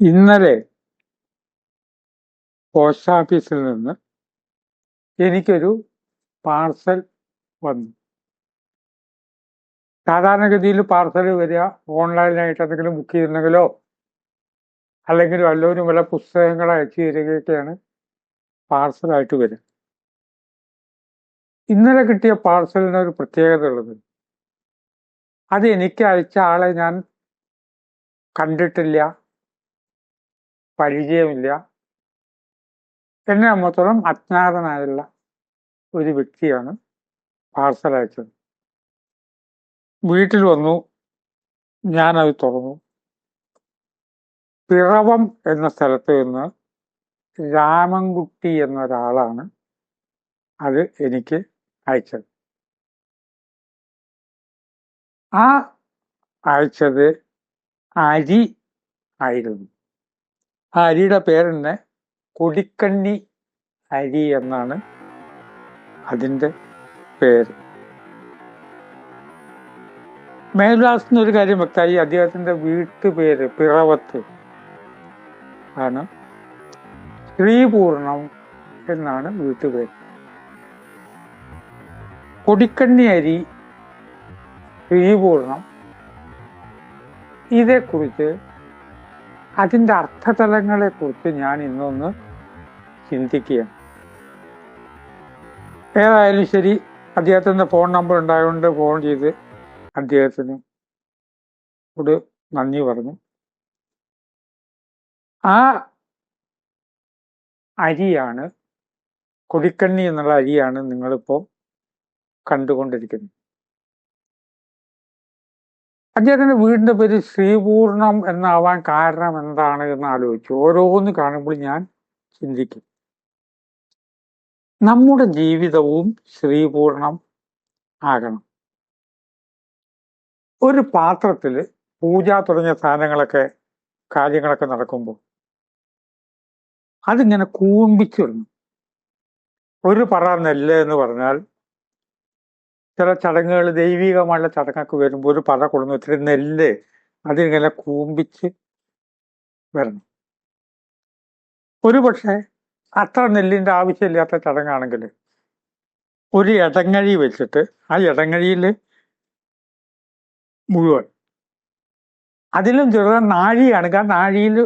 ഇന്നലെ പോസ്റ്റ് ഓഫീസിൽ നിന്ന് എനിക്കൊരു പാർസൽ വന്നു. സാധാരണഗതിയിൽ പാർസൽ വരിക ഓൺലൈനായിട്ട് എന്തെങ്കിലും ബുക്ക് ചെയ്തിരുന്നെങ്കിലോ അല്ലെങ്കിൽ വല്ലവരും വല്ല പുസ്തകങ്ങൾ അയച്ചു തരികയൊക്കെയാണ് പാർസലായിട്ട് വരിക. ഇന്നലെ കിട്ടിയ പാർസലിന് ഒരു പ്രത്യേകത ഉള്ളത്. അത് എനിക്ക് അയച്ച ആളെ ഞാൻ കണ്ടിട്ടില്ല. പരിചയമില്ല. എന്നെ സംബന്ധിച്ചോളം അജ്ഞാതനായുള്ള ഒരു വ്യക്തിയാണ് പാർസൽ അയച്ചത്. വീട്ടിൽ വന്നു. ഞാനത് തുറന്നു. പിറവം എന്ന സ്ഥലത്ത് നിന്ന് രാമൻകുട്ടി എന്നൊരാളാണ് അത് എനിക്ക് അയച്ചത്. ആ അയച്ചത് അരി ആയിരുന്നു. ആ അരിയുടെ പേരെന്നെ കൊടിക്കണ്ണി അരി എന്നാണ് അതിന്റെ പേര്. മേൽദാസ് ഒരു കാര്യം വ്യക്തമായി അദ്ദേഹത്തിന്റെ വീട്ടുപേര് പിറവത്ത് ആണ്. ശ്രീപൂർണം എന്നാണ് വീട്ടുപേര്. കൊടിക്കണ്ണി അരി ശ്രീപൂർണം ഇതേക്കുറിച്ച് അതിന്റെ അർത്ഥതലങ്ങളെ കുറിച്ച് ഞാൻ ഇന്നൊന്ന് ചിന്തിക്കുകയാണ് ഏതായാലും ശരി അദ്ദേഹത്തിന്റെ ഫോൺ നമ്പർ ഉണ്ടായതുകൊണ്ട് ഫോൺ ചെയ്ത് അദ്ദേഹത്തിന് ഒരു നന്ദി പറഞ്ഞു. ആ അരിയാണ് കൊടിക്കണ്ണി എന്നുള്ള അരിയാണ് നിങ്ങളിപ്പോൾ കണ്ടുകൊണ്ടിരിക്കുന്നത്. അദ്ദേഹത്തിന്റെ വീടിന്റെ പേര് ശ്രീപൂർണം എന്നാവാൻ കാരണം എന്താണ് എന്ന് ആലോചിച്ചു. ഓരോന്ന് കാണുമ്പോൾ ഞാൻ ചിന്തിക്കും. നമ്മുടെ ജീവിതവും ശ്രീപൂർണം ആകണം. ഒരു പാത്രത്തിൽ പൂജ തുടങ്ങിയ സാധനങ്ങളൊക്കെ കാര്യങ്ങളൊക്കെ നടക്കുമ്പോൾ അതിങ്ങനെ കൂമ്പിച്ചിടണം ഒരു പറ നെല്ല് എന്ന് പറഞ്ഞാൽ ചില ചടങ്ങുകൾ ദൈവികമായുള്ള ചടങ്ങൊക്കെ വരുമ്പോൾ ഒരു പറ കൊള്ളുന്നു ഇത്തിരി നെല്ല് അതിങ്ങനെ കൂമ്പിച്ച് വരണം. ഒരു പക്ഷേ അത്ര നെല്ലിന്റെ ആവശ്യമില്ലാത്ത ചടങ്ങാണെങ്കിൽ ഒരു ഇടങ്ങഴി വെച്ചിട്ട് ആ ഇടങ്ങഴിയിൽ മുഴുവൻ അതിലും ചെറുത നാഴിയാണെങ്കിൽ ആ നാഴിയിൽ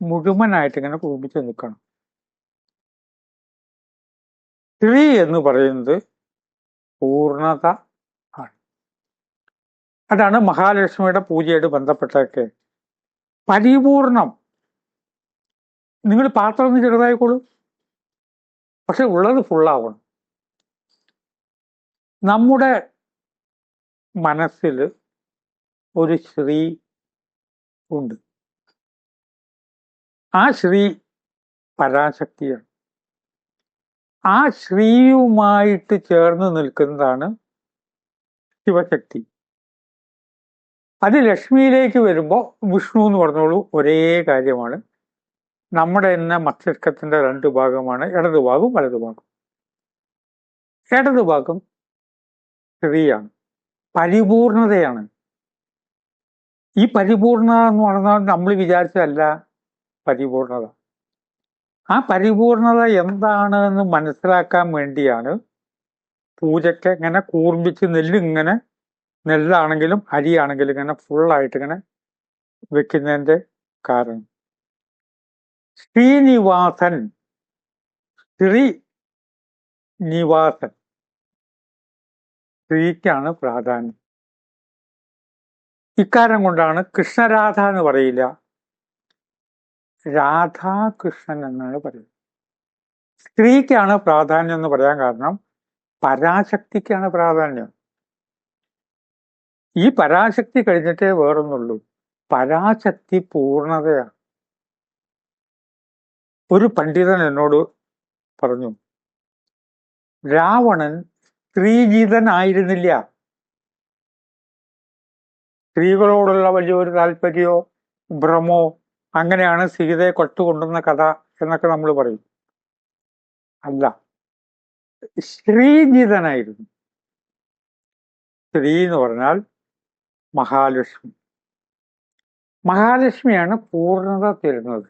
മുഴുവനായിട്ട് ഇങ്ങനെ കൂമ്പിച്ച് നിൽക്കണം. സ്ത്രീ എന്ന് പറയുന്നത് പൂർണത ആണ്. അതാണ് മഹാലക്ഷ്മിയുടെ പൂജയായിട്ട് ബന്ധപ്പെട്ടൊക്കെ പരിപൂർണം. നിങ്ങൾ പാത്രം ഒന്ന് ചെറുതായിക്കോളൂ. പക്ഷെ ഉള്ളത് ഫുള്ളാവണം നമ്മുടെ മനസ്സിൽ ഒരു ശ്രീ ഉണ്ട്. ആ ശ്രീ പരാശക്തിയാണ്. ആ ശ്രീയുമായിട്ട് ചേർന്ന് നിൽക്കുന്നതാണ് ശിവശക്തി. അത് ലക്ഷ്മിയിലേക്ക് വരുമ്പോൾ വിഷ്ണു എന്ന് പറഞ്ഞോളൂ ഒരേ കാര്യമാണ്. നമ്മുടെ തന്നെ മസ്തിഷ്കത്തിന്റെ രണ്ട് ഭാഗമാണ് ഇടതുഭാഗവും വലതുഭാഗം ഇടതുഭാഗം ഭാഗം ഇടത് ഭാഗം സ്ത്രീയാണ് പരിപൂർണതയാണ്. ഈ പരിപൂർണത എന്ന് പറഞ്ഞാൽ നമ്മൾ വിചാരിച്ചതല്ല പരിപൂർണത. ആ പരിപൂർണത എന്താണ് എന്ന് മനസ്സിലാക്കാൻ വേണ്ടിയാണ് പൂജയ്ക്ക് ഇങ്ങനെ കൂർമ്പിച്ച് നെല്ലിങ്ങനെ നെല്ലാണെങ്കിലും അരിയാണെങ്കിലും ഇങ്ങനെ ഫുള്ളായിട്ട് ഇങ്ങനെ വെക്കുന്നതിന്റെ കാരണം. ശ്രീനിവാസൻ ശ്രീ നിവാസൻ സ്ത്രീക്കാണ് പ്രാധാന്യം. ഇക്കാരം കൊണ്ടാണ് കൃഷ്ണരാധ എന്ന് പറയില്ല. രാധാകൃഷ്ണൻ എന്നാണ് പറയുന്നത്. സ്ത്രീക്കാണ് പ്രാധാന്യം എന്ന് പറയാൻ കാരണം പരാശക്തിക്കാണ് പ്രാധാന്യം. ഈ പരാശക്തി കഴിഞ്ഞിട്ടേ വേറൊന്നുള്ളൂ. പരാശക്തി പൂർണതയാണ്. ഒരു പണ്ഡിതൻ എന്നോട് പറഞ്ഞു രാവണൻ സ്ത്രീജിതനായിരുന്നില്ല. സ്ത്രീകളോടുള്ള വലിയൊരു താല്പര്യമോ ഭ്രമോ അങ്ങനെയാണ് സീതയെ കൊട്ടുകൊണ്ടുന്ന കഥ എന്നൊക്കെ നമ്മൾ പറയും. അല്ല ശ്രീജിതനായിരുന്നു. സ്ത്രീ എന്ന് പറഞ്ഞാൽ മഹാലക്ഷ്മി. മഹാലക്ഷ്മിയാണ് പൂർണത തരുന്നത്.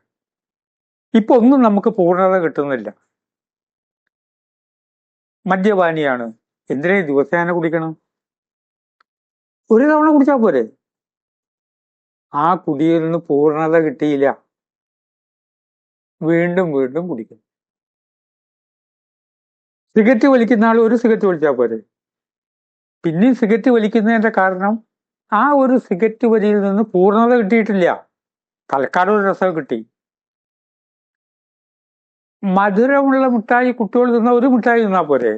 ഇപ്പൊ ഒന്നും നമുക്ക് പൂർണത കിട്ടുന്നില്ല. മദ്യപാനിയാണ്. എന്തിനാ ദിവസേന കുടിക്കണം? ഒരു തവണ കുടിച്ചാൽ പോരെ? ആ കുടിയിൽ നിന്ന് പൂർണത കിട്ടിയില്ല. വീണ്ടും വീണ്ടും കുടിക്കുന്നു സിഗരറ്റ് വലിക്കുന്ന ആൾ ഒരു സിഗരറ്റ് വലിച്ചാൽ പോരെ? പിന്നെയും സിഗരറ്റ് വലിക്കുന്നതിന്റെ കാരണം ആ ഒരു സിഗരറ്റ് വലിയിൽ നിന്ന് പൂർണത കിട്ടിയിട്ടില്ല. തൽക്കാലം ഒരു രസം കിട്ടി. മധുരമുള്ള മിഠായി കുട്ടികൾ തിന്ന ഒരു മിഠായി തിന്നാ പോരെ?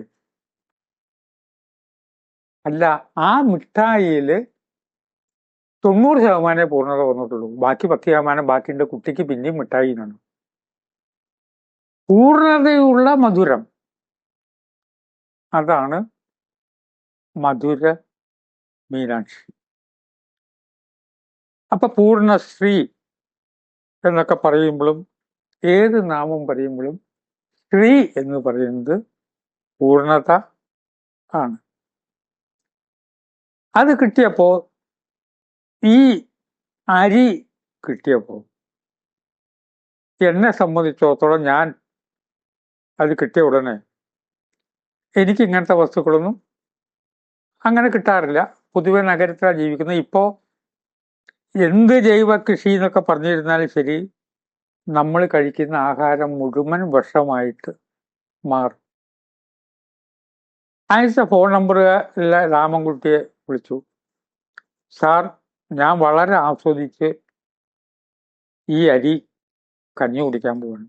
അല്ല ആ മിഠായിയിൽ തൊണ്ണൂറ് ശതമാനമേ പൂർണത വന്നിട്ടുള്ളൂ. ബാക്കി പത്ത് ശതമാനം ബാക്കിയുണ്ട്. കുട്ടിക്ക് പിന്നെയും മിഠായി എന്നാണ് പൂർണതയുള്ള മധുരം. അതാണ് മധുര മീനാക്ഷി. അപ്പൊ പൂർണശ്രീ എന്നൊക്കെ പറയുമ്പോഴും ഏത് നാമം പറയുമ്പോഴും സ്ത്രീ എന്ന് പറയുന്നത് പൂർണത ആണ്. അത് കിട്ടിയപ്പോ ഈ അരി കിട്ടിയപ്പോൾ എന്നെ സംബന്ധിച്ചിടത്തോളം ഞാൻ അത് കിട്ടിയ ഉടനെ എനിക്ക് ഇങ്ങനത്തെ വസ്തുക്കളൊന്നും അങ്ങനെ കിട്ടാറില്ല. പൊതുവെ നഗരത്തിലാണ് ജീവിക്കുന്നത്. ഇപ്പോൾ എന്ത് ജൈവ കൃഷി എന്നൊക്കെ പറഞ്ഞിരുന്നാലും ശരി നമ്മൾ കഴിക്കുന്ന ആഹാരം മുഴുവൻ വിഷമായിട്ട് മാറും. അയച്ച ഫോൺ നമ്പർ രാമൻകുട്ടിയെ വിളിച്ചു. സാർ ഞാൻ വളരെ ആസ്വദിച്ച് ഈ അരി കഞ്ഞി കുടിക്കാൻ പോവാണ്.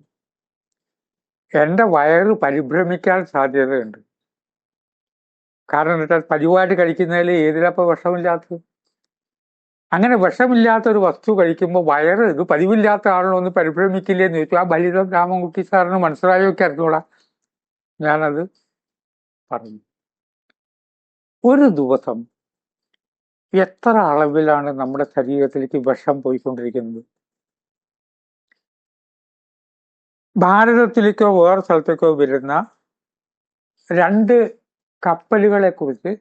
എന്റെ വയറ് പരിഭ്രമിക്കാൻ സാധ്യതയുണ്ട്. കാരണം എന്താ പതിവായിട്ട് കഴിക്കുന്നതിൽ ഏതിലപ്പോ വിഷമില്ലാത്തത്. അങ്ങനെ വിഷമില്ലാത്ത ഒരു വസ്തു കഴിക്കുമ്പോൾ വയറ് ഇത് പതിവില്ലാത്ത ആളുകൾ ഒന്ന് പരിഭ്രമിക്കില്ലേ എന്ന് ചോദിച്ചു. ആ ബലിതം രാമൻകുട്ടി സാറിന് മനസ്സിലായോ ഒക്കെ ഞാനത് പറഞ്ഞു. ഒരു ദിവസം എത്ര അളവിലാണ് നമ്മുടെ ശരീരത്തിലേക്ക് വിഷം പോയിക്കൊണ്ടിരിക്കുന്നത്? ഭാരതത്തിലേക്കോ വേറെ സ്ഥലത്തേക്കോ വരുന്ന രണ്ട് കപ്പലുകളെ കുറിച്ച്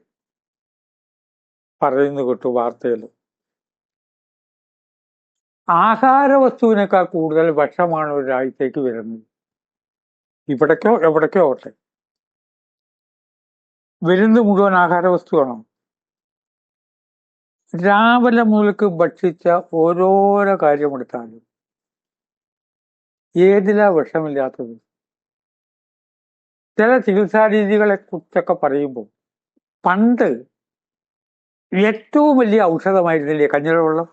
പറയുന്നു കേട്ടു വാർത്തയിൽ. ആഹാര വസ്തുവിനേക്കാൾ കൂടുതൽ വിഷമാണ് ഒരു രാജ്യത്തേക്ക് വരുന്നത്. ഇവിടേക്കോ എവിടേക്കോ ഓട്ടെ വരുന്നത് മുഴുവൻ ആഹാര വസ്തുവാണോ രാവിലെ മുതൽക്ക് ഭക്ഷിച്ച ഓരോരോ കാര്യമെടുത്താലും ഏതിലാ വിഷമില്ലാത്തത്? ചില ചികിത്സാ രീതികളെ കുറിച്ചൊക്കെ പറയുമ്പോൾ പണ്ട് ഏറ്റവും വലിയ ഔഷധമായിരുന്നില്ലേ കഞ്ഞിയുടെ വെള്ളം?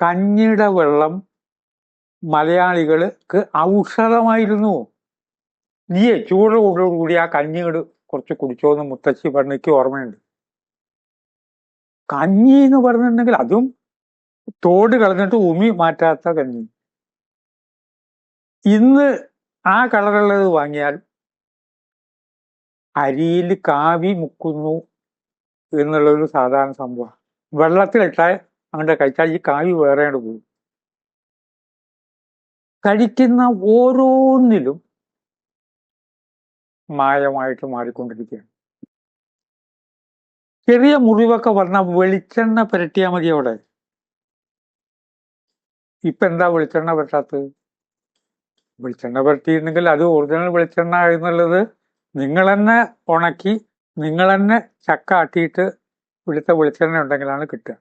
കഞ്ഞിയുടെ വെള്ളം മലയാളികൾക്ക് ഔഷധമായിരുന്നു. നീയെ കൂടോടുകൂടി ആ കഞ്ഞിട് കുറച്ച് കുടിച്ചോന്ന് മുത്തശ്ശി പറഞ്ഞിക്ക് ഓർമ്മയുണ്ട്. കഞ്ഞി എന്ന് പറഞ്ഞിട്ടുണ്ടെങ്കിൽ അതും തോട് കളഞ്ഞിട്ട് ഉമി മാറ്റാത്ത കഞ്ഞി. ഇന്ന് ആ കളറുള്ളത് വാങ്ങിയാൽ അരിയിൽ കാവി മുക്കുന്നു എന്നുള്ളൊരു സാധാരണ സംഭവം വെള്ളത്തിലിട്ടാൽ അങ്ങോട്ട് കഴിച്ചാൽ ഈ കാവി വേറെ പോകും. കഴിക്കുന്ന ഓരോന്നിലും മായമായിട്ട് മാറിക്കൊണ്ടിരിക്കുകയാണ്. ചെറിയ മുറിവൊക്കെ വന്നാൽ വെളിച്ചെണ്ണ പുരട്ടിയാൽ മതി അവിടെ. ഇപ്പൊ എന്താ വെളിച്ചെണ്ണ പുരട്ടാത്തത്? വെളിച്ചെണ്ണ പുരട്ടിയിരുന്നെങ്കിൽ അത് ഒറിജിനൽ വെളിച്ചെണ്ണ എന്നുള്ളത് നിങ്ങൾ തന്നെ ഉണക്കി നിങ്ങൾ തന്നെ ചക്ക ആട്ടിയിട്ട് ഇവിടുത്തെ വെളിച്ചെണ്ണ ഉണ്ടെങ്കിലാണ് കിട്ടുക.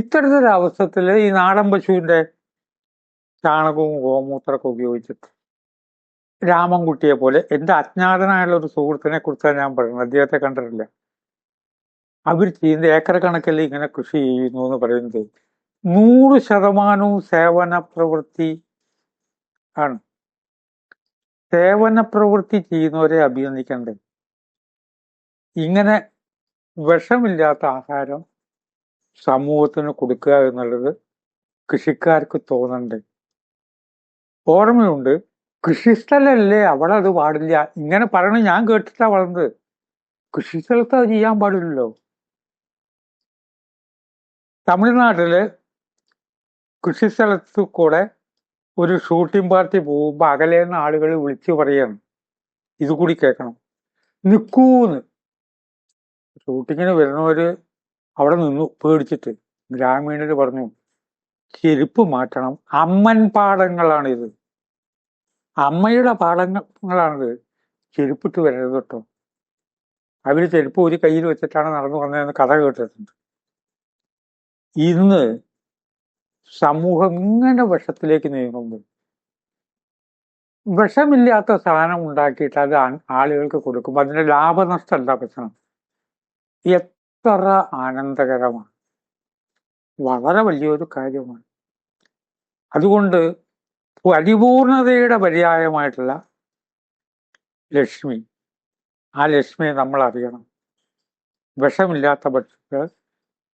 ഇത്തരത്തിലൊരു അവസരത്തിൽ ഈ നാടൻ പശുവിന്റെ ചാണകവും ഗോമൂത്രമൊക്കെ ഉപയോഗിച്ചിട്ട് രാമൻകുട്ടിയെ പോലെ എന്റെ അജ്ഞാതനായുള്ള ഒരു സുഹൃത്തിനെ കുറിച്ചാണ് ഞാൻ പറയുന്നത്. അദ്ദേഹത്തെ കണ്ടിട്ടില്ല. അവർ ചെയ്യുന്ന ഏക്കർ കണക്കിൽ ഇങ്ങനെ കൃഷി ചെയ്യുന്നു എന്ന് പറയുന്നത്. നൂറ് ശതമാനവും സേവന പ്രവൃത്തി ആണ്. സേവന പ്രവൃത്തി ചെയ്യുന്നവരെ അഭിനന്ദിക്കണ്ടേ ഇങ്ങനെ വിഷമില്ലാത്ത ആഹാരം സമൂഹത്തിന് കൊടുക്കുക എന്നുള്ളത് കൃഷിക്കാർക്ക് തോന്നണ്ടേ? ഓർമ്മയുണ്ട് കൃഷിസ്ഥലല്ലേ അവിടെ അത് പാടില്ല. ഇങ്ങനെ പറയണ ഞാൻ കേട്ടിട്ടാ വളർന്നത്. കൃഷിസ്ഥലത്ത് അത് ചെയ്യാൻ പാടില്ലല്ലോ. തമിഴ്നാട്ടിൽ കൃഷിസ്ഥലത്തു കൂടെ ഒരു ഷൂട്ടിംഗ് പാർട്ടി പോകുമ്പോൾ അകലേന്ന് ആളുകൾ വിളിച്ചു പറയാണ്. ഇത് കൂടി കേൾക്കണം. നിൽക്കൂന്ന് ഷൂട്ടിങ്ങിന് വരുന്നവർ അവിടെ നിന്നു പേടിച്ചിട്ട് ഗ്രാമീണർ പറഞ്ഞു ചെരുപ്പ് മാറ്റണം. അമ്മൻ പാടങ്ങളാണിത്. അമ്മയുടെ പാടങ്ങളാണിത്. ചെരുപ്പിട്ട് വരരുത് കേട്ടോ അവർ ചെരുപ്പ് ഒരു കയ്യിൽ വെച്ചിട്ടാണ് നടന്നു വന്നതെന്ന് കഥ കേട്ടിട്ടുണ്ട്. ഇന്ന് സമൂഹം ഇങ്ങനെ വിഷത്തിലേക്ക് നീങ്ങുമ്പോൾ വിഷമില്ലാത്ത സാധനം ഉണ്ടാക്കിയിട്ട് അത് ആളുകൾക്ക് കൊടുക്കും അതിന്റെ ലാഭനഷ്ടം എന്താ പ്രശ്നം. എത്ര ആനന്ദകരമാണ്. വളരെ വലിയൊരു കാര്യമാണ്. അതുകൊണ്ട് പരിപൂർണതയുടെ പര്യായമായിട്ടുള്ള ലക്ഷ്മി. ആ ലക്ഷ്മിയെ നമ്മൾ അറിയണം വിഷമില്ലാത്ത ഭക്ഷ്യങ്ങൾ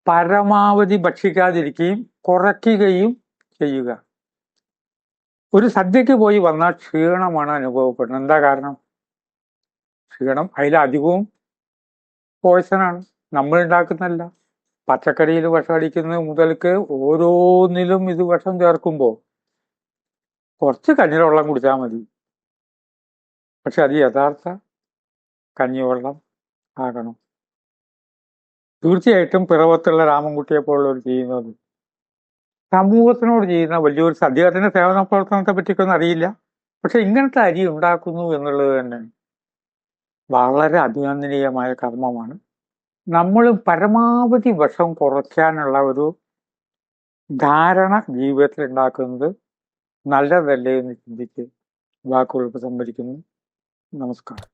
പരമാവധി ഭക്ഷിക്കാതിരിക്കുകയും കുറയ്ക്കുകയും ചെയ്യുക. ഒരു സദ്യക്ക് പോയി വന്നാൽ ക്ഷീണമാണ് അനുഭവപ്പെടുന്നത്. എന്താ കാരണം? ക്ഷീണം അതിലധികവും പോയ്സണാണ് നമ്മൾ ഉണ്ടാക്കുന്നതല്ല. പച്ചക്കറിയിൽ വിഷം അടിക്കുന്നത് മുതൽക്ക് ഓരോന്നിലും ഇത് വിഷം ചേർക്കുമ്പോൾ കുറച്ച് കഞ്ഞിവെള്ളം കുടിച്ചാൽ മതി. പക്ഷെ അത് യഥാർത്ഥ കഞ്ഞിവെള്ളം ആകണം. തീർച്ചയായിട്ടും പിറവത്തുള്ള രാമൻകുട്ടിയെ പോലുള്ളവർ ചെയ്യുന്നത്. സമൂഹത്തിനോട് ചെയ്യുന്ന വലിയൊരു അദ്ദേഹത്തിന്റെ സേവന പ്രവർത്തനത്തെ പറ്റിയൊന്നും അറിയില്ല. പക്ഷെ ഇങ്ങനത്തെ അരി ഉണ്ടാക്കുന്നു എന്നുള്ളത് തന്നെ വളരെ അഭിനന്ദനീയമായ കർമ്മമാണ്. നമ്മൾ പരമാവധി വശം കുറയ്ക്കാനുള്ള ഒരു ധാരണ ജീവിതത്തിൽ ഉണ്ടാക്കുന്നത് നല്ലതല്ലേ എന്ന് ചിന്തിച്ച് വാക്കുകൾ സംഭരിക്കുന്നു നമസ്കാരം.